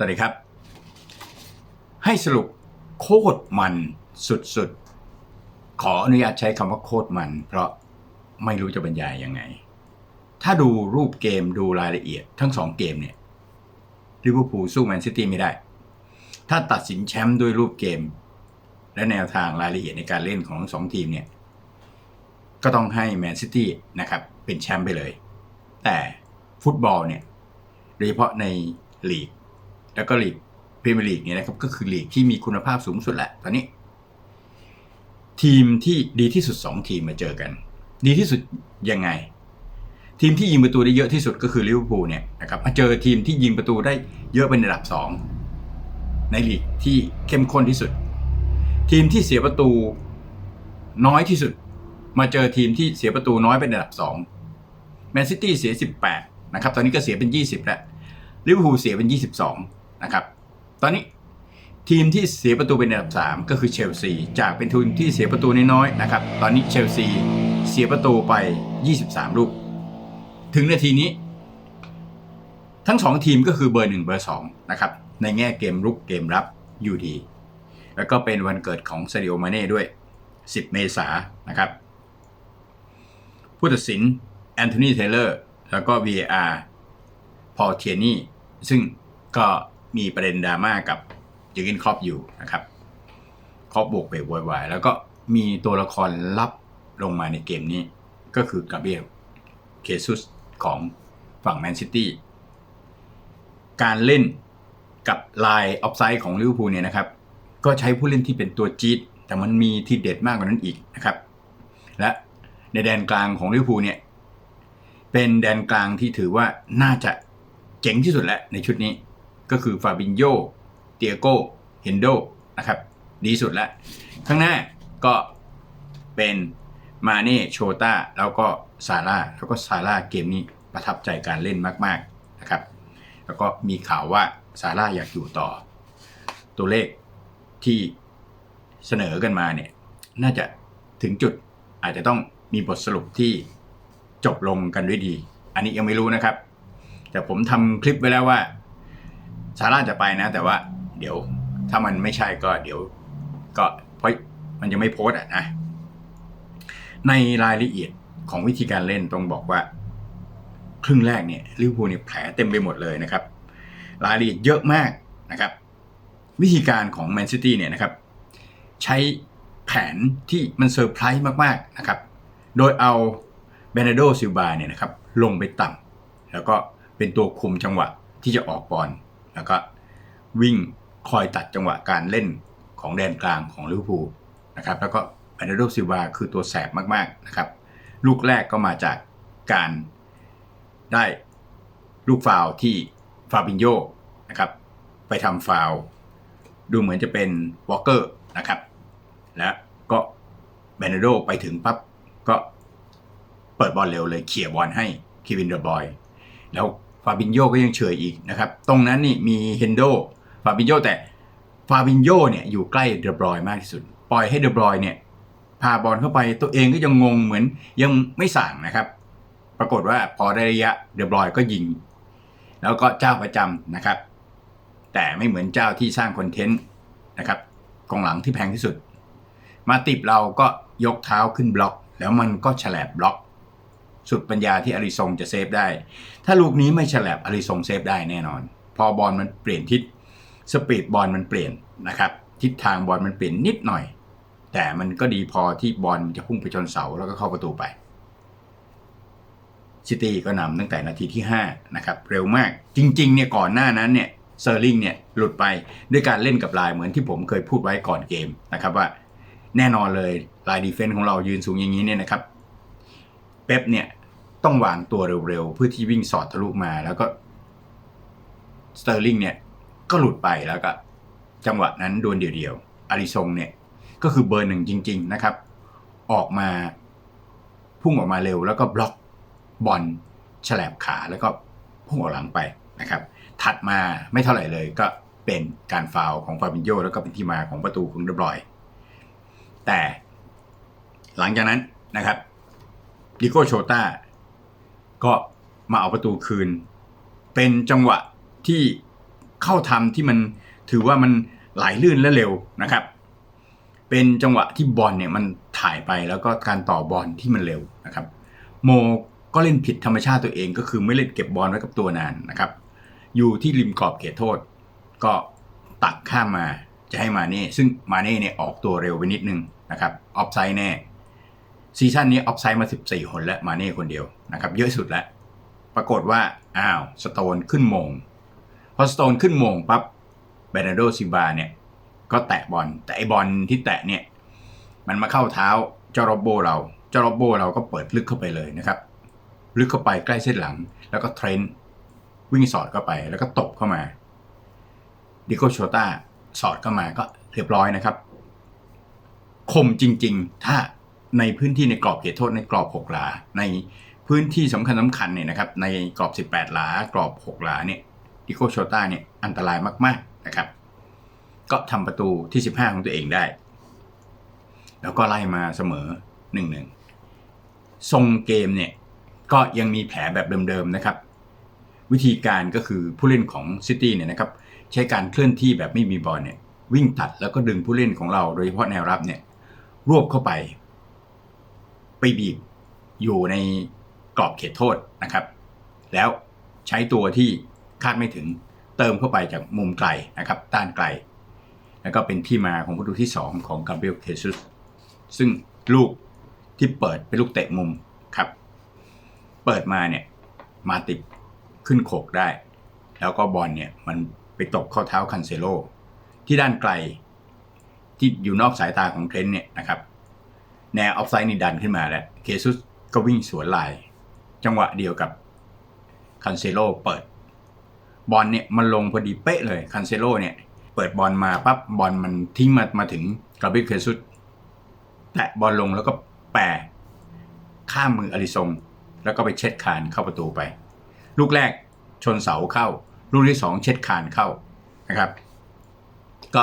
สวัสดีครับ ให้สรุปโคตรมันสุดๆ ขออนุญาตใช้คำว่าโคตรมัน เพราะไม่รู้จะบรรยายยังไง ถ้าดูรูปเกมดูรายละเอียดทั้งสองเกมเนี่ยลิเวอร์พูลสู้แมนซิตี้ไม่ได้ ถ้าตัดสินแชมป์ด้วยรูปเกม และแนวทางรายละเอียดในการเล่นของทั้งสองทีมเนี่ย ก็ต้องให้แมนซิตี้นะครับเป็นแชมป์ไปเลย แต่ฟุตบอลเนี่ยโดยเฉพาะในลีก แล้วก็ลีกพรีเมียร์ลีกเนี่ยนะครับก็คือลีกที่มีคุณภาพสูงสุดแหละตอนนี้ ทีมที่ดีที่สุด 2 ทีมมาเจอกัน ดีที่สุดยังไง ทีมที่ยิงประตูได้เยอะที่สุดก็คือลิเวอร์พูลเนี่ยนะครับมาเจอทีมที่ยิงประตูได้เยอะเป็นระดับ 2 ในลีกที่เข้มข้นที่สุด ทีมที่เสียประตูน้อยที่สุด มาเจอทีมที่เสียประตูน้อยเป็นระดับ2แมนซิตี้เสีย 18นะครับตอนนี้ก็เสียเป็น 20แล้วลิเวอร์พูลเสียเป็น 22 นะครับ ตอนนี้ทีมที่เสียประตูเป็นอันดับ 3 ก็คือเชลซีจากเป็นทีมที่เสียประตูน้อยๆนะครับ ตอนนี้เชลซีเสียประตูไป 23 ลูก ถึงนาทีนี้ ทั้ง 2 ทีมก็คือเบอร์ 1 เบอร์ 2 นะครับ ในแง่เกมรุกเกมรับอยู่ดี แล้วก็เป็นวันเกิดของซาดิโอมาเน่ด้วย 10 เมษายนนะครับ ผู้ตัดสินแอนโทนีเทเลอร์แล้วก็ VAR พอเทียนี่ซึ่งก็ มีประเด็นดราม่ากับเจอร์เกนครอปอยู่นะครับครอปบวกไปโวยวายแล้วก็มีตัวละครลับลงมาในเกมนี้ ก็คือกาเบียลเคซุสของฝั่งแมนซิตี้การเล่นกับลายออฟไซด์ของลิเวอร์พูลเนี่ยนะครับ ก็ใช้ผู้เล่นที่เป็นตัวจี๊ดแต่มันมีที่เด็ดมากกว่านั้นอีกนะครับ และในแดนกลางของลิเวอร์พูลเนี่ยเป็นแดนกลางที่ถือว่าน่าจะเจ๋งที่สุดแล้วในชุดนี้ ก็คือฟาบินโยเตียโกเฮนโดนะครับดีสุดล้วข้างหน้าก็เป็นมาเน่โชตาแล้วก็ซาร่าแล้วก็ซาร่าเกมนี้ประทับใจการเล่นมาก ๆนะครับ แล้วก็มีข่าวว่าซาร่าอยากอยู่ต่อ ตัวเลขที่เสนอกันมาเนี่ย น่าจะถึงจุดอาจจะต้องมีบทสรุปที่จบลงกันด้วยดี อันนี้ยังไม่รู้นะครับ แต่ผมทำคลิปไว้แล้วว่า ซาร่าจะไปนะ แต่ว่าเดี๋ยวถ้ามันไม่ใช่ก็เดี๋ยวก็เพราะมันยังไม่โพสอะนะ ในรายละเอียดของวิธีการเล่นต้องบอกว่า ครึ่งแรกเนี่ยลิเวอร์พูลเนี่ยแผลเต็มไปหมดเลยนะครับ รายละเอียดเยอะมากนะครับ วิธีการของแมนซิตี้เนี่ยนะครับ ใช้แผนที่มันเซอร์ไพรส์มากๆนะครับ โดยเอาเบเนโดซิลบาเนี่ยนะครับ ลงไปต่ำแล้วก็เป็นตัวคุมจังหวะที่จะออกบอล แล้วก็วิ่งคอยตัดจังหวะการเล่นของแดนกลางของลิเวอร์พูลนะครับแล้วก็เบเนโดซิลบาคือตัวแสบมากๆนะครับ ลูกแรกก็มาจากการได้ลูกฟาวที่ฟาบินโยนะครับไปทำฟาวดูเหมือนจะเป็นวอลเกอร์นะครับแล้วก็เบเนโดไปถึงปั๊บก็เปิดบอลเร็วเลยเขี่ยบอลให้เควินเดอร์บอย แล้ว ฟาบินโยก็ยังเฉยอีกนะครับ ตรงนั้นนี่มีเฮนโดฟาบินโยแต่ฟาบินโยเนี่ยอยู่ใกล้เดอบรอยมากที่สุด ปล่อยให้เดอบรอยเนี่ยพาบอลเข้าไปตัวเองก็ยังงงเหมือนยังไม่สั่งนะครับ ปรากฏว่าพอได้ระยะเดอบรอยก็ยิง แล้วก็เจ้าประจำนะครับ แต่ไม่เหมือนเจ้าที่สร้างคอนเทนต์นะครับกองหลังที่แพงที่สุด มาติบเราก็ยกเท้าขึ้นบล็อก แล้วมันก็ฉลบบล็อก สุดปัญญาที่อาริซงจะเซฟได้ ถ้าลูกนี้ไม่ฉลับอาริซงเซฟได้แน่นอน พอบอลมันเปลี่ยนทิศสปีดบอลมันเปลี่ยนนะครับทิศทางบอลมันเปลี่ยนนิดหน่อย แต่มันก็ดีพอที่บอลจะพุ่งไปชนเสาแล้วก็เข้าประตูไปซิตี้ก็นำตั้งแต่นาทีที่5นะครับเร็วมากจริงๆเนี่ยก่อนหน้านั้นเนี่ยเซอร์ลิงเนี่ยหลุดไปด้วยการเล่นกับลายเหมือนที่ผมเคยพูดไว้ก่อนเกมนะครับว่าแน่นอนเลยลายดีเฟนส์ของเรายืนสูงอย่างนี้เนี่ยนะครับเป๊ปเนี่ย ต้องวางตัวเร็วๆ เพื่อที่วิ่งสอดทะลุมาแล้วก็สเตอร์ลิงเนี่ยก็หลุดไปแล้วก็จังหวะนั้นโดนเดียวๆอาริซงเนี่ยก็คือเบอร์หนึ่งจริง ๆนะครับ ออกมาพุ่งออกมาเร็วแล้วก็บล็อกบอลฉลบขาแล้วก็พุ่งออกหลังไปนะครับ ถัดมาไม่เท่าไหร่เลยก็เป็นการฟาวของฟาบินโยแล้วก็เป็นที่มาของประตูของเดบรอย แต่หลังจากนั้นนะครับดิโก้โชตา ก็มาเอาประตูคืน เป็นจังหวะที่เข้าทำที่มันถือว่ามันไหลลื่นและเร็วนะครับ เป็นจังหวะที่บอลเนี่ยมันถ่ายไปแล้วก็การต่อบอลที่มันเร็วนะครับ โมก็เล่นผิดธรรมชาติตัวเองก็คือไม่เล่นเก็บบอลไว้กับตัวนานนะครับ อยู่ที่ริมกรอบเขตโทษ ก็ตักข้ามมาจะให้มาเน่ซึ่งมาเน่เนี่ยออกตัวเร็วไปนิดนึงนะครับออฟไซด์แน่ ซีซั่นนี้ออฟไซด์มา 14 คนแล้วมาเน่คนเดียวนะครับเยอะสุดแล้ว ปรากฏว่า อ้าวสโตนขึ้นมง พอสโตนขึ้นมงปั๊บเบรนาโดซิบาเนี่ย ก็แตะบอลแต่ไอบอลที่แตะเนี่ย มันมาเข้าเท้าเจอรบโบเราเจอรบโบเราก็เปิดลึกเข้าไปเลยนะครับ ลึกเข้าไปใกล้เส้นหลัง แล้วก็เทรนต์วิ่งสอดเข้าไป แล้วก็ตบเข้ามาดิโกโชต้าสอดเข้ามาก็เรียบร้อยนะครับ คมจริง ๆ ถ้า ในพื้นที่ในกรอบเขตโทษในกรอบ 6 หลา ในพื้นที่สำคัญสำคัญเนี่ยนะครับในกรอบ 18 หลากรอบ 6 หลาเนี่ยดิโกโชต้าเนี่ยอันตรายมากๆนะครับ ก็ทำประตูที่ 15 ของตัวเองได้ แล้วก็ไล่มาเสมอ 1-1 ทรงเกมเนี่ยก็ยังมีแผลแบบเดิมๆนะครับ วิธีการก็คือผู้เล่นของซิตี้เนี่ยนะครับใช้การเคลื่อนที่แบบไม่มีบอลเนี่ยวิ่งตัดแล้วก็ดึงผู้เล่นของเราโดยเฉพาะแนวรับเนี่ยรวบเข้าไป ไปบีบอยู่ในกรอบเขตโทษนะครับ แล้วใช้ตัวที่คาดไม่ถึงเติมเข้าไปจากมุมไกลนะครับด้านไกล แล้วก็เป็นที่มาของประตูที่ 2 ของกาเบรียลเคซุสซึ่งลูกที่เปิดเป็นลูกเตะมุมครับ เปิดมาเนี่ยมาติดขึ้นโขกได้ แล้วก็บอลเนี่ยมันไปตกข้าเท้าคันเซโลที่ด้านไกลที่อยู่นอกสายตาของเทรนเนี่ยนะครับ แนวออฟไซด์นี่ดันขึ้นมาแล้วเคซุสก็วิ่งสวนลาย จังหวะเดียวกับคันเซโลเปิด บอลเนี่ยมันลงพอดีเป๊ะเลยคันเซโลเนี่ย เปิดบอลมาปั๊บบอลมันทิ้งมามาถึงกราบิเคซุสแตะบอลลงแล้วก็แปรข้ามมืออลิซงแล้วก็ไปเช็ดคานเข้าประตูไป ลูกแรกชนเสาเข้า ลูกที่สองเช็ดคานเข้านะครับ ก็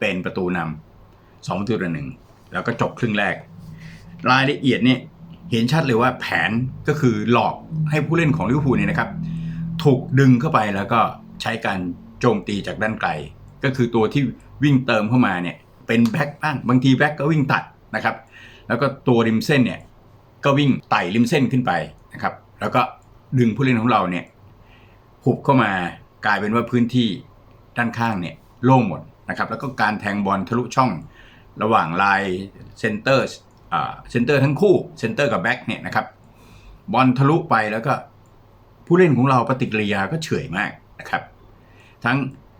เป็นประตูนำสองประตูต่อหนึ่งแล้วก็จบครึ่งแรก รายละเอียดเนี่ยเห็นชัดเลยว่าแผนก็คือหลอกให้ผู้เล่นของลิเวอร์พูลเนี่ยนะครับ ถูกดึงเข้าไปแล้วก็ใช้การโจมตีจากด้านไกล ก็คือตัวที่วิ่งเติมเข้ามาเนี่ยเป็นแบ็คบ้างบางทีแบ็คก็วิ่งตัดนะครับ แล้วก็ตัวริมเส้นเนี่ยก็วิ่งไต่ริมเส้นขึ้นไปนะครับ แล้วก็ดึงผู้เล่นของเราเนี่ยหุบเข้ามากลายเป็นว่าพื้นที่ด้านข้างเนี่ยโล่งหมดนะครับ แล้วก็การแทงบอลทะลุช่องระหว่างลายเซนเตอร์ เซนเตอร์ทั้งคู่เซนเตอร์กับแบ็คเนี่ยนะครับบอลทะลุไปแล้วก็ผู้เล่นของเราปฏิกิริยาก็เฉยมากนะครับ ทั้ง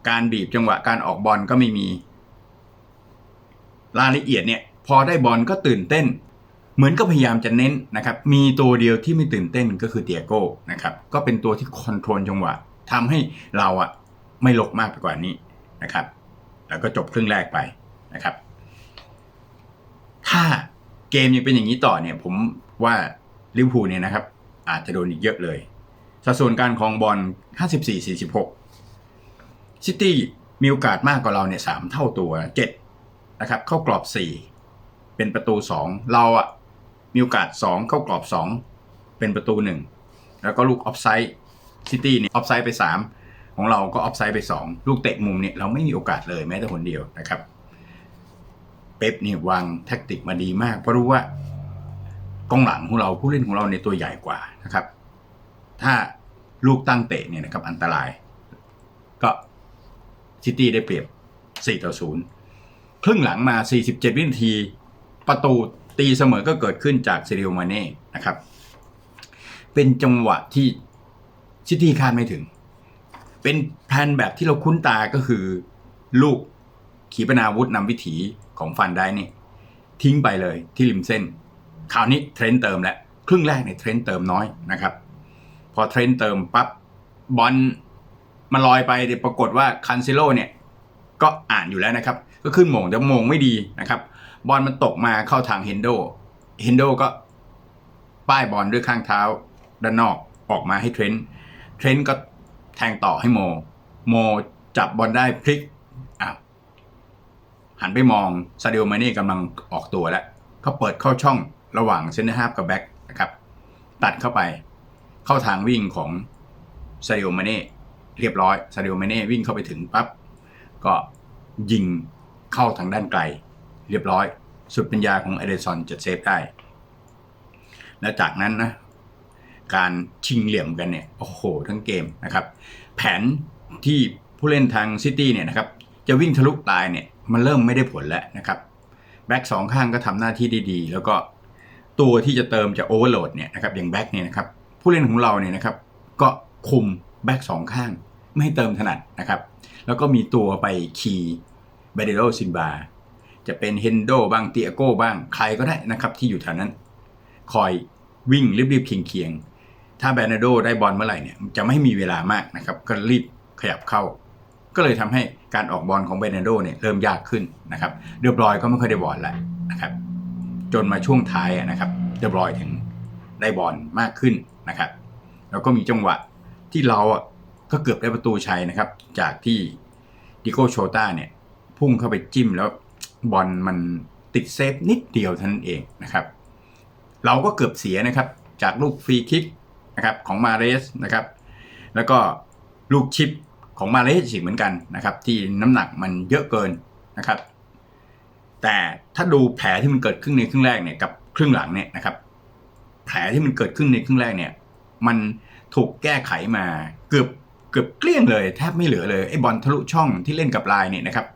การบีบจังหวะการออกบอลก็ไม่มีรายละเอียดเนี่ยพอได้บอลก็ตื่นเต้น เหมือนก็พยายามจะเน้นนะครับ มีตัวเดียวที่ไม่ตื่นเต้นก็คือเตียโก้นะครับก็เป็นตัวที่คอนโทรลจังหวะทำให้เราอะไม่หลกมากไปกว่านี้นะครับ แล้วก็จบครึ่งแรกไปนะครับ ถ้า เกมยังเป็นอย่างนี้ต่อเนี่ย ผมว่าลิเวอร์พูลเนี่ยนะครับ อาจจะโดนอีกเยอะเลย สัดส่วนการครองบอล 54-46 ซิตี้มีโอกาสมากกว่าเราเนี่ยสามเท่าตัวเจ็ดนะครับ เข้ากรอบสี่เป็นประตูสองเราอะมีโอกาสสองเข้ากรอบสองเป็นประตูหนึ่งแล้วก็ลูกออฟไซด์ซิตี้เนี่ยออฟไซด์ไปสามของเราก็ออฟไซด์ไปสองลูกเตะมุมเนี่ยเราไม่มีโอกาสเลยแม้แต่คนเดียวนะครับ เป๊ปเนี่ยวางแท็กติกมาดีมาก เพราะรู้ว่ากองหลังของเราผู้เล่นของเราในตัวใหญ่กว่านะครับ ถ้าลูกตั้งเตะเนี่ยนะครับอันตราย ก็ซิตี้ได้เปรียบ 4 ต่อ 0 ครึ่งหลังมา 47 วินาที ประตูตีเสมอก็เกิดขึ้นจากเซเรียมาเน่นะครับ เป็นจังหวะที่ซิตี้คาดไม่ถึง เป็นแผนแบบที่เราคุ้นตาก็คือ ลูกขีปนาวุธนำวิถี ของฟันได้นี่ ทิ้งไปเลยที่ริมเส้น คราวนี้เทรนด์เติมแล้วครึ่งแรกเนี่ยเทรนด์เติมน้อยนะครับ พอเทรนด์เติมปั๊บบอลมันลอยไปเดี๋ยวปรากฏว่าคันเซโลเนี่ยก็อ่านอยู่แล้วนะครับ ก็ขึ้นมงแต่มงไม่ดีนะครับบอลมันตกมาเข้าทางเฮนโดเฮนโดก็ป้ายบอลด้วยข้างเท้าด้านนอกออกมาให้เทรนด์เทรนด์ก็แทงต่อให้โม โมจับบอลได้พลิก หันไปมองซาดิโอมาเน่กำลังออกตัวแล้วเขาเปิดเข้าช่องระหว่างเซนเตอร์ฮาฟกับแบ็กนะครับตัดเข้าไปเข้าทางวิ่งของซาดิโอมาเน่เรียบร้อยซาดิโอเมเน่วิ่งเข้าไปถึงปั๊บก็ยิงเข้าทางด้านไกล เรียบร้อย สุดปัญญาของเอเดซอนจะเซฟได้ และจากนั้นนะการชิงเหลี่ยมกันเนี่ยโอ้โหทั้งเกมนะครับ แผนที่ผู้เล่นทางซิตี้เนี่ยนะครับจะวิ่งทะลุตายเนี่ย มันเริ่มไม่ได้ผลแล้วนะครับแบ็กสองข้างก็ทำหน้าที่ได้ดี แล้วก็ตัวที่จะเติมจะโอเวอร์โหลดเนี่ยนะครับอย่างแบ็กเนี่ยนะครับผู้เล่นของเราเนี่ยนะครับก็คุมแบ็กสองข้าง ไม่ให้เติมถนัดนะครับแล้วก็มีตัวไปคีย์เบเดโรซินบาจะเป็นเฮนโดบ้างเตียโก้บ้างใครก็ได้นะครับที่อยู่แถวนั้น คอยวิ่งรีบๆเคียงๆถ้าแบรนาโดได้บอลเมื่อไหร่เนี่ยจะไม่มีเวลามากนะครับก็รีบขยับเข้า ก็เลยทำให้การออกบอลของเบรนโดเนี่ยเริ่มยากขึ้นนะครับเดอบรอยก็ไม่ค่อยได้บอลแล้วนะครับจนมาช่วงท้ายนะครับเดอบรอยถึงได้บอลมากขึ้นนะครับแล้วก็มีจังหวะที่เราอะก็เกือบได้ประตูชัยนะครับ จากที่ดิโกโชตาเนี่ยพุ่งเข้าไปจิ้มแล้วบอลมันติดเซฟนิดเดียวเท่านั้นเองนะครับ เราก็เกือบเสียนะครับจากลูกฟรีคิกนะครับของมาเรสนะครับ แล้วก็ลูกชิป ของมาเลสอีกเหมือนกันนะครับ ที่น้ำหนักมันเยอะเกินนะครับ แต่ถ้าดูแผลที่มันเกิดขึ้นในครึ่งแรกเนี่ยกับครึ่งหลังเนี่ยนะครับ แผลที่มันเกิดขึ้นในครึ่งแรกเนี่ย มันถูกแก้ไขมาเกือบเกือบเกลี้ยงเลยแทบไม่เหลือเลยไอ้บอลทะลุช่องที่เล่นกับลายเนี่ยนะครับ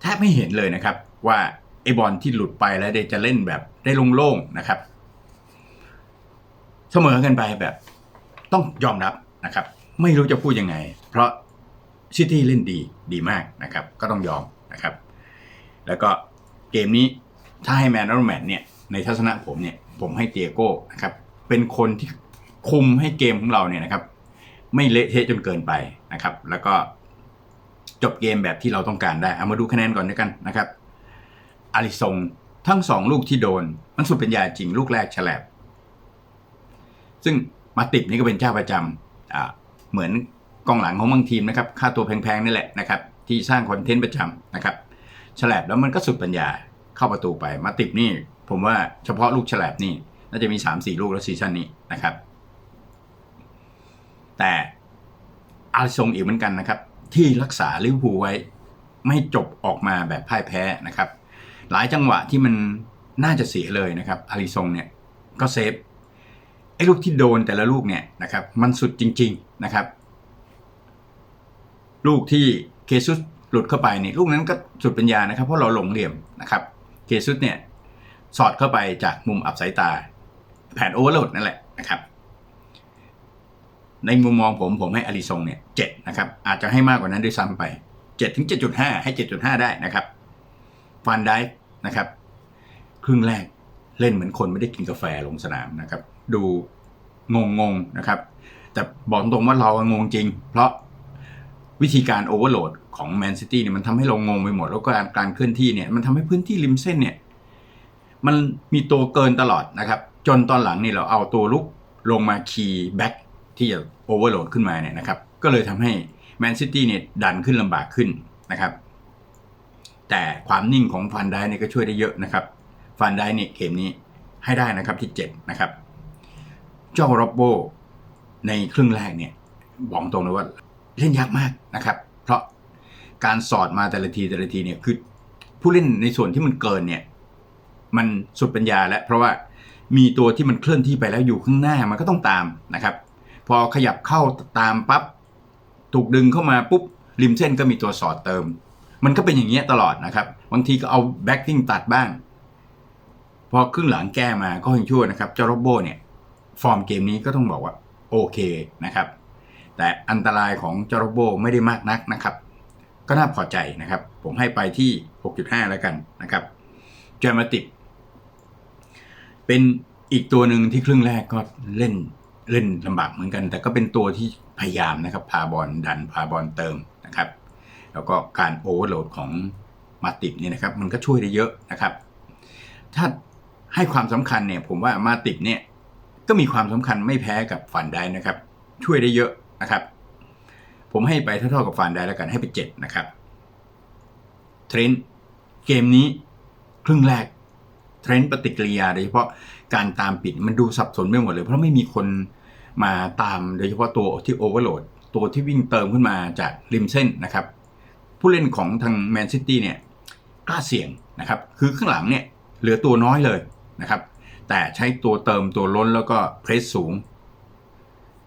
แทบไม่เห็นเลยนะครับ ว่าไอ้บอลที่หลุดไปแล้วเดจะเล่นแบบได้โล่งๆนะครับ เสมอกันไปแบบต้องยอมรับนะครับ ไม่รู้จะพูดยังไง เพราะซิตี้เล่นดีดีมากนะครับ ก็ต้องยอมนะครับ แล้วก็เกมนี้ถ้าให้แมนนอร์แมนเนี่ยในทัศนะผมเนี่ยผมให้เตียโก้นะครับเป็นคนที่คุมให้เกมของเราเนี่ยนะครับ ไม่เละเทะจนเกินไปนะครับ แล้วก็จบเกมแบบที่เราต้องการได้เอามาดูคะแนนก่อนด้วยกันนะครับอาริซงทั้งสองลูกที่โดน มันสุดเป็นยาจริงลูกแรกฉลบซึ่งมาติดนี่ก็เป็นเจ้าประจำอ่า เหมือนกองหลังของบางทีมนะครับค่าตัวแพงๆนี่แหละนะครับที่สร้างคอนเทนต์ประจำนะครับฉลบแล้วมันก็สุดปัญญาเข้าประตูไปมาติดนี่ ผมว่าเฉพาะลูกฉลบนี่น่าจะมี 3-4 ลูกแล้วซีซั่นนี้นะครับ แต่อาริซงอีกเหมือนกันนะครับ ที่รักษาลิเวอร์พูลไว้ ไม่จบออกมาแบบพ่ายแพ้นะครับ หลายจังหวะที่มันน่าจะเสียเลยนะครับอาริซงเนี่ยก็เซฟ อ้ลูกที่โดนแต่ละลูกเนี่ยนะครับมันสุดจริงๆนะครับ ลูกที่เคซุสหลุดเข้าไปเนี่ยลูกนั้นก็สุดปัญญานะครับ เพราะเราหลงเหลี่ยมนะครับเคซุสเนี่ยสอดเข้าไปจากมุมอับสายตา แผนโอเวอร์โหลดนั่นแหละนะครับ ในมุมมองผมผมให้อาริซงเนี่ยเจ็ดนะครับ อาจจะให้มากกว่านั้นด้วยซ้ำไปเจ็ดถึงเจ็ดจุดห้าให้เจ็ดจุดห้าได้นะครับฟันได้นะครับ ครึ่งแรกเล่นเหมือนคนไม่ได้กินกาแฟลงสนามนะครับ ดูงงงๆนะครับ แต่บอกตรงว่าเรางงจริง เพราะวิธีการโอเวอร์โหลดของแมนซิตี้เนี่ยมันทำให้เรางงไปหมด แล้วก็การการเคลื่อนที่เนี่ยมันทำให้พื้นที่ริมเส้นเนี่ยมันมีตัวเกินตลอดนะครับ จนตอนหลังนี่เราเอาตัวลุกลงมาคีย์แบ็กที่จะโอเวอร์โหลดขึ้นมาเนี่ยนะครับ ก็เลยทำให้แมนซิตี้เนี่ยดันขึ้นลำบากขึ้นนะครับ แต่ความนิ่งของฟันได้เนี่ยก็ช่วยได้เยอะนะครับ ฟันได้เนี่ยเกมนี้ให้ได้นะครับที่ 7 นะครับ เจ้าโรบโบในครึ่งแรกเนี่ยบอกตรงเลยว่าเล่นยากมากนะครับ เพราะการสอดมาแต่ละทีแต่ละทีเนี่ยคือผู้เล่นในส่วนที่มันเกินเนี่ยมันสุดปัญญาแล้ว เพราะว่ามีตัวที่มันเคลื่อนที่ไปแล้วอยู่ข้างหน้ามันก็ต้องตามนะครับ พอขยับเข้าตามปั๊บถูกดึงเข้ามาปุ๊บริมเส้นก็มีตัวสอดเติม มันก็เป็นอย่างเงี้ยตลอดนะครับ บางทีก็เอาแบ็กกิ้งตัดบ้าง พอครึ่งหลังแก้มาก็ยังชั่วนะครับเจ้าโรบโบเนี่ย ฟอร์มเกมนี้ก็ต้องบอกว่าโอเคนะครับ แต่อันตรายของเจ้าโรบโบไม่ได้มากนักนะครับ ก็น่าพอใจนะครับ ผมให้ไปที่ 6.5 แล้วกันนะครับเจอมาติกเป็นอีกตัวหนึ่งที่ครึ่งแรกก็เล่นเล่นลำบากเหมือนกัน แต่ก็เป็นตัวที่พยายามนะครับ พาบอลดันพาบอลเติมนะครับ แล้วก็การโอเวอร์โหลดของมาติกเนี่ยนะครับ มันก็ช่วยได้เยอะนะครับ ถ้าให้ความสำคัญเนี่ย ผมว่ามาติกเนี่ย ก็มีความสำคัญไม่แพ้กับฟันได้นะครับ ช่วยได้เยอะนะครับ ผมให้ไปเท่าๆกับฟันได้แล้วกันให้ไปเจ็ดนะครับเทรนด์เกมนี้ครึ่งแรกเทรนด์ปฏิกิริยาโดยเฉพาะการตามปิดมันดูสับสนไปหมดเลย เพราะไม่มีคนมาตามโดยเฉพาะตัวที่โอเวอร์โหลดตัวที่วิ่งเติมขึ้นมาจากริมเส้นนะครับ ผู้เล่นของทางแมนซิตี้เนี่ยกล้าเสี่ยงนะครับ คือข้างหลังเนี่ยเหลือตัวน้อยเลยนะครับ แต่ใช้ตัวเติมตัวล้นแล้วก็เพรสสูง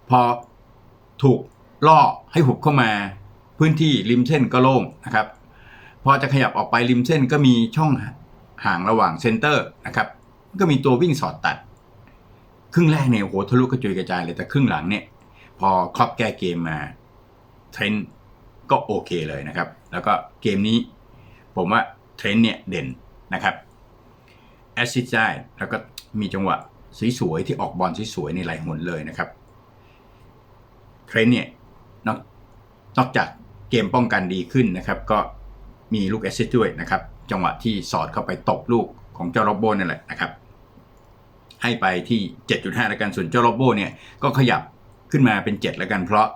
พอถูกล่อให้หุบเข้ามา พื้นที่ริมเส้นก็โล่งนะครับ พอจะขยับออกไปริมเส้นก็มีช่องห่างระหว่างเซนเตอร์นะครับ ก็มีตัววิ่งสอดตัด ครึ่งแรกเนี่ยโอ้โหทะลุกระจุยกระจายเลยแต่ครึ่งหลังเนี่ย พอครอปแก้เกมมาเทรนก็โอเคเลยนะครับ แล้วก็เกมนี้ ผมว่าเทรนเนี่ยเด่นนะครับแอสซิสได้แล้วก็ มีจังหวะสวยๆที่ออกบอลสวยๆในหลายหนเลยนะครับเทรนด์เนี่ยนอกนอกจากเกมป้องกันดีขึ้นนะครับ ก็มีลูกแอสซิสด้วยนะครับ จังหวะที่สอดเข้าไปตบลูกของเจ้าโรบโบนั่นแหละนะครับ ให้ไปที่ 7.5แล้วกันส่วนเจ้าโรบโบเนี่ยก็ขยับขึ้นมาเป็น 7 แล้วกันเพราะ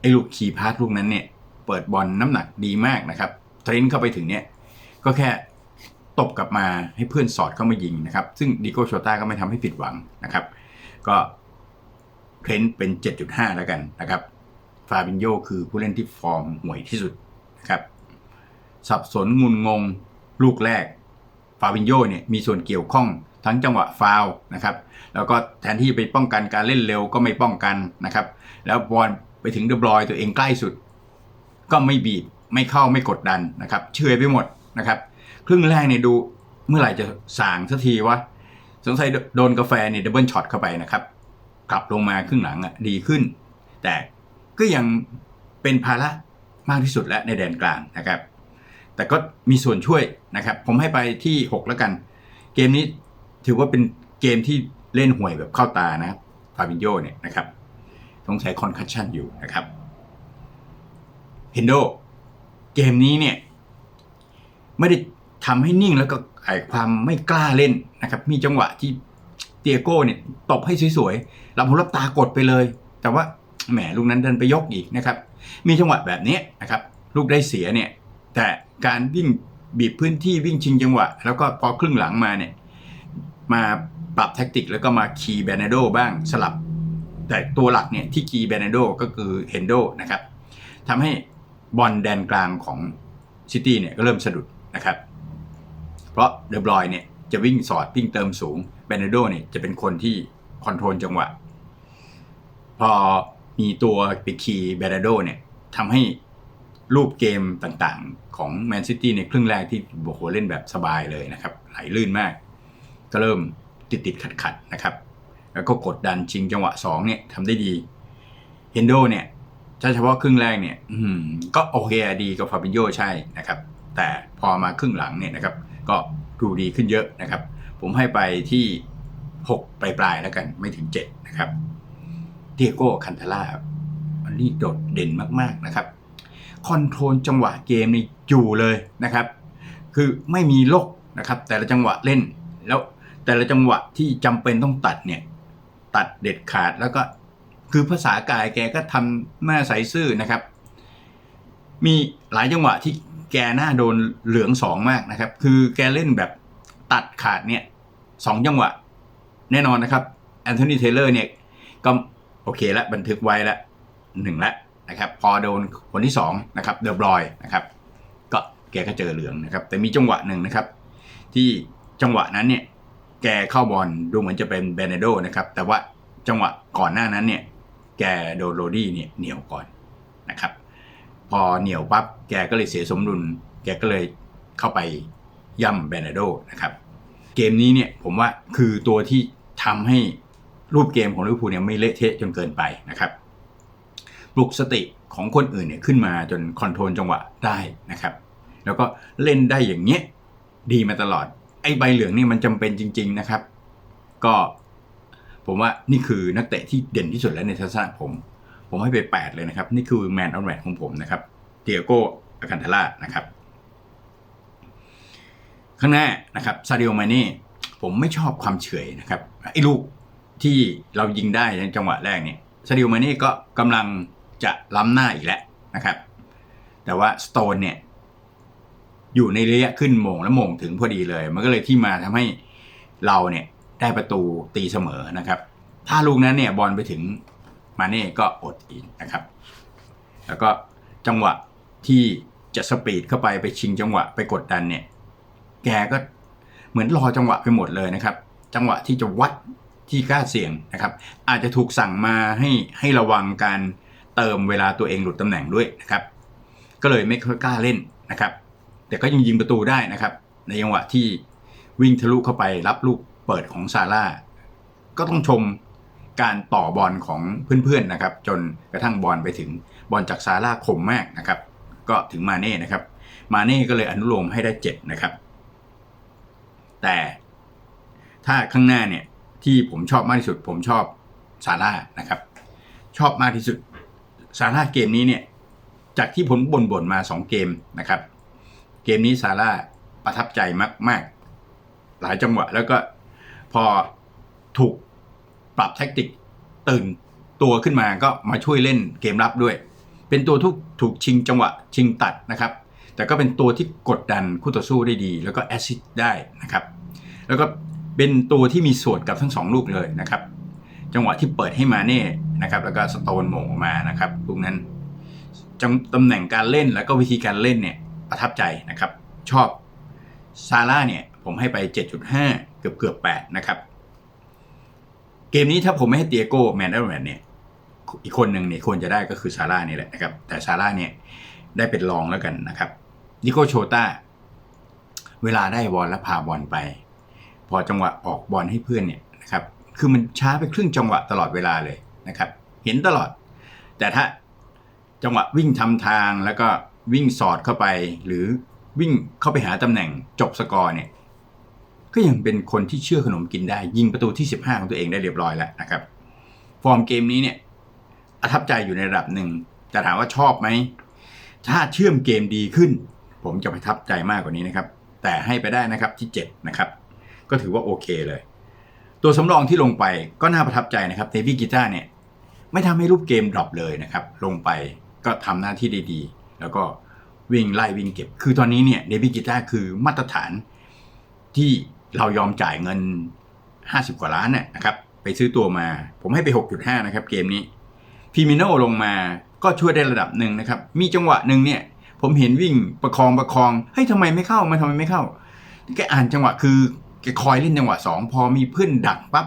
ไอ้ลูกคีย์พาสลูกนั้นเนี่ยเปิดบอลน้ำหนักดีมากนะครับเทรนเข้าไปถึงเนี่ยก็แค่ ตบกลับมาให้เพื่อนสอดเข้ามายิงนะครับ ซึ่งดิโกโชต้าก็ไม่ทำให้ผิดหวังนะครับ ก็เทรนเป็น 7.5 แล้วกันนะครับฟาบินโยคือผู้เล่นที่ฟอร์มห่วยที่สุดนะครับ สับสนงุนงงลูกแรกฟาบินโยเนี่ยมีส่วนเกี่ยวข้องทั้งจังหวะฟาวล์นะครับ แล้วก็แทนที่จะไปป้องกันการเล่นเร็วก็ไม่ป้องกันนะครับ แล้วบอลไปถึงเดบรอยตัวเองใกล้สุด ก็ไม่บีบไม่เข้าไม่กดดันนะครับเฉยไปหมดนะครับ ครึ่งแรกเนี่ยดูเมื่อไหร่จะสางสักทีวะสงสัยโดนกาแฟเนี่ยดับเบิลช็อตเข้าไปนะครับ กลับลงมาครึ่งหลังอะดีขึ้น แต่ก็ยังเป็นภาระมากที่สุดแล้วในแดนกลางนะครับ แต่ก็มีส่วนช่วยนะครับ ผมให้ไปที่ 6 แล้วกัน เกมนี้ถือว่าเป็นเกมที่เล่นห่วยแบบเข้าตานะฟาบินโยเนี่ยนะครับสงสัยคอนคัชชันอยู่นะครับเฮนโดเกมนี้เนี่ย ไม่ได้ ทำให้นิ่งแล้วก็ไอความไม่กล้าเล่นนะครับ มีจังหวะที่เตียโก้เนี่ยตบให้สวยๆรับหูรับตากดไปเลย แต่ว่าแหมลูกนั้นเดินไปยกอีกนะครับ มีจังหวะแบบนี้นะครับ ลูกได้เสียเนี่ย แต่การวิ่งบีบพื้นที่วิ่งชิงจังหวะ แล้วก็พอครึ่งหลังมาเนี่ย มาปรับแท็กติกแล้วก็มาคีย์แบนโดบ้างสลับ แต่ตัวหลักเนี่ยที่คีย์แบนโดก็คือเฮนโดนะครับทำให้บอลแดนกลางของซิตี้เนี่ยก็เริ่มสะดุดนะครับ เพราะเดบรอยเนี่ยจะวิ่งสอดวิ่งเติมสูงแบนโดเนี่ยจะเป็นคนที่คอนโทรลจังหวะ พอมีตัวไปคีย์แบนโดเนี่ยทำให้รูปเกมต่างๆ ของแมนซิตี้ในครึ่งแรกที่โอ้โหเล่นแบบสบายเลยนะครับไหลลื่นมาก ก็เริ่มติดติดขัดขัดๆนะครับ แล้วก็กดดันชิงจังหวะ2เนี่ยทำได้ดีเฮนโดเนี่ยถ้าเฉพาะครึ่งแรกเนี่ยก็โอเคดีกับฟาบิโยใช่นะครับ แต่พอมาครึ่งหลังเนี่ยนะครับ ก็ดูดีขึ้นเยอะนะครับ ผมให้ไปที่ 6 ปลายๆแล้วกันไม่ถึง 7 นะครับเดียโก้คันทาร่าอันนี้โดดเด่นมากๆนะครับคอนโทรลจังหวะเกมนี่อยู่เลยนะครับ คือไม่มีโลกนะครับ แต่ละจังหวะเล่นแล้วแต่ละจังหวะที่จำเป็นต้องตัดเนี่ยตัดเด็ดขาดแล้วก็คือภาษากายแกก็ทำหน้าใสซื่อนะครับ มีหลายจังหวะที่ แกหน้าโดนเหลืองสองมากนะครับ คือแกเล่นแบบตัดขาดเนี่ยสองจังหวะ แน่นอนนะครับแอนโทนีเทเลอร์เนี่ยก็โอเคล้วบันทึกไว้ล้วหนึ่งล้วนะครับ พอโดนคนที่สองนะครับเดอบรอยนะครับก็แกก็เจอเหลืองนะครับ แต่มีจังหวะหนึ่งนะครับ ที่จังหวะนั้นเนี่ยแกเข้าบอลดูเหมือนจะเป็นเบเนโดนะครับ แต่ว่าจังหวะก่อนหน้านั้นเนี่ยแกโดนโรดี้เนี่ยเหนียวก่อนนะครับ พอเหนียวปั๊บแกก็เลยเสียสมดุล แกก็เลยเข้าไปย่ำเบเนโดนะครับ เกมนี้เนี่ยผมว่าคือตัวที่ทำให้รูปเกมของลิเวอร์พูลเนี่ยไม่เละเทะจนเกินไปนะครับปลุกสติของคนอื่นเนี่ยขึ้นมาจนคอนโทรลจังหวะได้นะครับ แล้วก็เล่นได้อย่างเงี้ยดีมาตลอด ไอ้ใบเหลืองนี่มันจำเป็นจริง ๆนะครับ ก็ผมว่านี่คือนักเตะที่เด่นที่สุดแล้วในทัศนะผม ผมให้ไป 8 เลยนะครับ นี่คือแมนออฟแมตของผมนะครับเตียโกอาคันทาร่านะครับ ข้างหน้านะครับซาดิโอมาเน่ผมไม่ชอบความเฉยนะครับไอ้ลูกที่เรายิงได้ในจังหวะแรกเนี่ยซาดิโอมาเน่ก็กำลังจะล้ำหน้าอีกแล้วนะครับ แต่ว่าสโตนเนี่ยอยู่ในระยะขึ้นโมงและโมงถึงพอดีเลย มันก็เลยที่มาทำให้เราเนี่ยได้ประตูตีเสมอนะครับ ถ้าลูกนั้นเนี่ยบอลไปถึง มาเน่ก็อดอีกนะครับ แล้วก็จังหวะที่จะสปีดเข้าไปไปชิงจังหวะไปกดดันเนี่ย แกก็เหมือนรอจังหวะไปหมดเลยนะครับ จังหวะที่จะวัดที่กล้าเสี่ยงนะครับ อาจจะถูกสั่งมาให้ให้ระวังการเติมเวลาตัวเองหลุดตำแหน่งด้วยนะครับ ก็เลยไม่ค่อยกล้าเล่นนะครับ แต่ก็ยังยิงประตูได้นะครับ ในจังหวะที่วิ่งทะลุเข้าไปรับลูกเปิดของซาร่าก็ต้องชม การต่อบอลของเพื่อนๆนะครับ จนกระทั่งบอลไปถึงบอลจากซาร่าคมมากนะครับ ก็ถึงมาเน่นะครับ มาเน่ก็เลยอนุโลมให้ได้เจ็ดนะครับ แต่ถ้าข้างหน้าเนี่ยที่ผมชอบมากที่สุด ผมชอบซาร่านะครับ ชอบมากที่สุดซาร่าเกมนี้เนี่ยจากที่ผมบ่นๆมา 2 เกมนะครับ เกมนี้ซาร่าประทับใจมาก ๆ หลายจังหวะแล้วก็พอถูก ปรับแท็กติกตื่นตัวขึ้นมาก็มาช่วยเล่นเกมรับด้วย เป็นตัวทุกถูกชิงจังหวะชิงตัดนะครับ แต่ก็เป็นตัวที่กดดันคู่ต่อสู้ได้ดี แล้วก็แอซิดได้นะครับ แล้วก็เป็นตัวที่มีส่วนกับทั้งสองลูกเลยนะครับ จังหวะที่เปิดให้มาเน่นะครับ แล้วก็สโตนโหม่งออกมานะครับลูกนั้นจังตำแหน่งการเล่นแล้วก็วิธีการเล่นเนี่ยประทับใจนะครับ ชอบซาร่าเนี่ยผมให้ไป 7.5 เกือบเกือบ8นะครับ เกมนี้ถ้าผมไม่ให้เตียโก้แมนเดอร์แมนเนี่ยอีกคนหนึ่งเนี่ยควรจะได้ก็คือซาร่านี่แหละนะครับ แต่ซาร่าเนี่ยได้เป็นรองแล้วกันนะครับ นิโกโชต้า เวลาได้บอลแล้วพาบอลไป พอจังหวะออกบอลให้เพื่อนเนี่ยนะครับ คือมันช้าไปครึ่งจังหวะตลอดเวลาเลยนะครับ เห็นตลอด แต่ถ้าจังหวะวิ่งทำทางแล้วก็วิ่งสอดเข้าไป หรือวิ่งเข้าไปหาตำแหน่งจบสกอร์เนี่ย ก็ยังเป็นคนที่เชื่อขนมกินได้ ยิงประตูที่ 15 ของตัวเองได้เรียบร้อยแล้วนะครับ ฟอร์มเกมนี้เนี่ยประทับใจอยู่ในระดับหนึ่งแต่ถามว่าชอบไหมถ้าเชื่อมเกมดีขึ้น ผมจะประทับใจมากกว่านี้นะครับ แต่ให้ไปได้นะครับที่ 7 นะครับ ก็ถือว่าโอเคเลย ตัวสำรองที่ลงไปก็น่าประทับใจนะครับเทพี่กีตาเนี่ยไม่ทำให้รูปเกมดรอปเลยนะครับ ลงไปก็ทำหน้าที่ได้ดี แล้วก็วิ่งไล่วิ่งเก็บ คือตอนนี้เนี่ยเดวิกีตาคือมาตรฐานที่ เรายอมจ่ายเงิน 50 กว่าล้านเนี่ยนะครับ ไปซื้อตัวมา ผมให้ไป 6.5 นะครับ เกมนี้พีมิโนลงมาก็ช่วยได้ระดับหนึ่งนะครับ มีจังหวะหนึ่งเนี่ย ผมเห็นวิ่งประคองประคองเฮ้ยทำไมไม่เข้ามาทำไมไม่เข้าแกอ่านจังหวะคือแกคอยเล่นจังหวะสองพอมีเพื่อนดักปั๊บ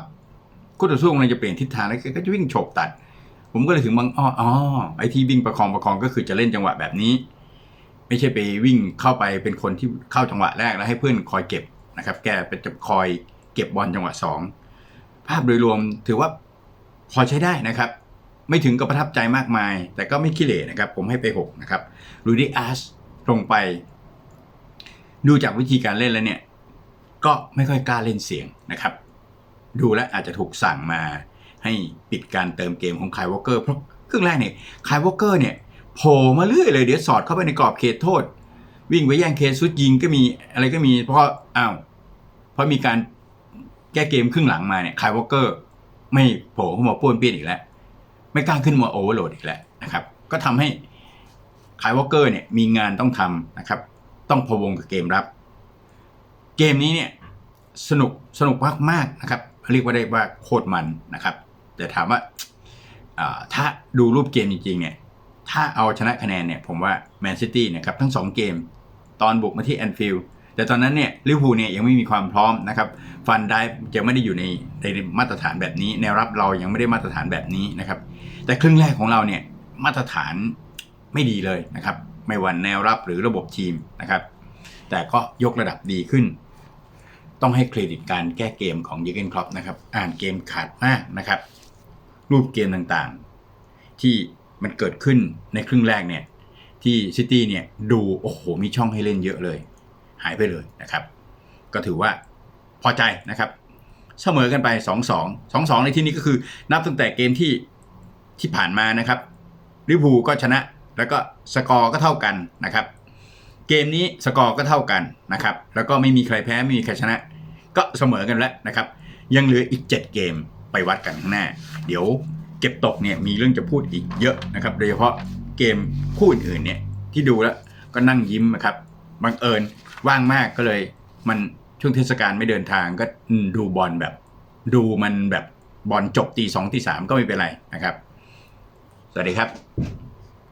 คู่ต่อสู้กำลังจะเปลี่ยนทิศทางแล้วแกก็จะวิ่งโฉบตัด ผมก็เลยถึงบางอ้ออ๋อไอ้ที่วิ่งประคองประคองก็คือจะเล่นจังหวะแบบนี้ ไม่ใช่ไปวิ่งเข้าไปเป็นคนที่เข้าจังหวะแรกแล้วให้เพื่อนคอยเก็บ นะครับแกเป็นจะคอยเก็บบอลจังหวะสองภาพโดยรวมถือว่าพอใช้ได้นะครับ ไม่ถึงกับประทับใจมากมาย แต่ก็ไม่ขี้เหร่นะครับ ผมให้ไปหกนะครับลูดิอาร์สลงไป ดูจากวิธีการเล่นแล้วเนี่ย ก็ไม่ค่อยกล้าเล่นเสียงนะครับ ดูแลอาจจะถูกสั่งมาให้ปิดการเติมเกมของคายวอลเกอร์เพราะครึ่งแรกเนี่ยคายวอลเกอร์เนี่ยโผล่มาเรื่อยเลยเดี๋ยวสอดเข้าไปในกรอบเขตโทษ วิ่งไปแย่งเคสซุดยิงก็มีอะไรก็มี เพราะอ้าวเพราะมีการแก้เกมครึ่งหลังมาเนี่ยคายวอลเกอร์ ไม่โผล่เข้ามาป้วนเปี้ยนอีกแล้ว ไม่กล้าขึ้นมาโอเวอร์โหลดอีกแล้วนะครับ ก็ทำให้คายวอลเกอร์เนี่ยมีงานต้องทำนะครับ ต้องพะวงกับเกมรับ เกมนี้เนี่ยสนุกสนุกมากๆนะครับ เรียกว่าได้ว่าโคตรมันนะครับ แต่ถามว่าถ้าดูรูปเกมจริงๆเนี่ยถ้าเอาชนะคะแนนเนี่ยผมว่าแมนซิตี้นะครับทั้ง 2 เกม ตอนบุกมาที่แอนฟิลด์แต่ตอนนั้นเนี่ยลิเวอร์พูลเนี่ยยังไม่มีความพร้อมนะครับฟันได้ยังไม่ได้อยู่ในในมาตรฐานแบบนี้แนวรับเรายังไม่ได้มาตรฐานแบบนี้นะครับ แต่ครึ่งแรกของเราเนี่ยมาตรฐานไม่ดีเลยนะครับ ไม่วันแนวรับหรือระบบทีมนะครับ แต่ก็ยกระดับดีขึ้น ต้องให้เครดิตการแก้เกมของยูเกนครอปนะครับอ่านเกมขาดมากนะครับ รูปเกมต่างๆ ที่มันเกิดขึ้นในครึ่งแรกเนี่ย ที่ซิตี้เนี่ยดูโอ้โหมีช่องให้เล่นเยอะเลย หายไปเลยนะครับ ก็ถือว่าพอใจนะครับ เสมอกันไป 2-2 2-2 ในที่นี้ก็คือนับตั้งแต่เกมที่ที่ผ่านมานะครับลิเวอร์พูลก็ชนะแล้วก็สกอร์ก็เท่ากันนะครับ เกมนี้สกอร์ก็เท่ากันนะครับ แล้วก็ไม่มีใครแพ้ไม่มีใครชนะ ก็เสมอกันแล้วนะครับ ยังเหลืออีก 7 เกมไปวัดกันข้างหน้า เดี๋ยวเก็บตกเนี่ยมีเรื่องจะพูดอีกเยอะนะครับ โดยเฉพาะ เกมคู่อื่นๆเนี่ยที่ดูแล้วก็นั่งยิ้มนะครับบังเอิญว่างมากก็เลย มันช่วงเทศกาลไม่เดินทางก็ดูบอลแบบ ดูมันแบบบอลจบตีสองตีสามก็ไม่เป็นไรนะครับ สวัสดีครับ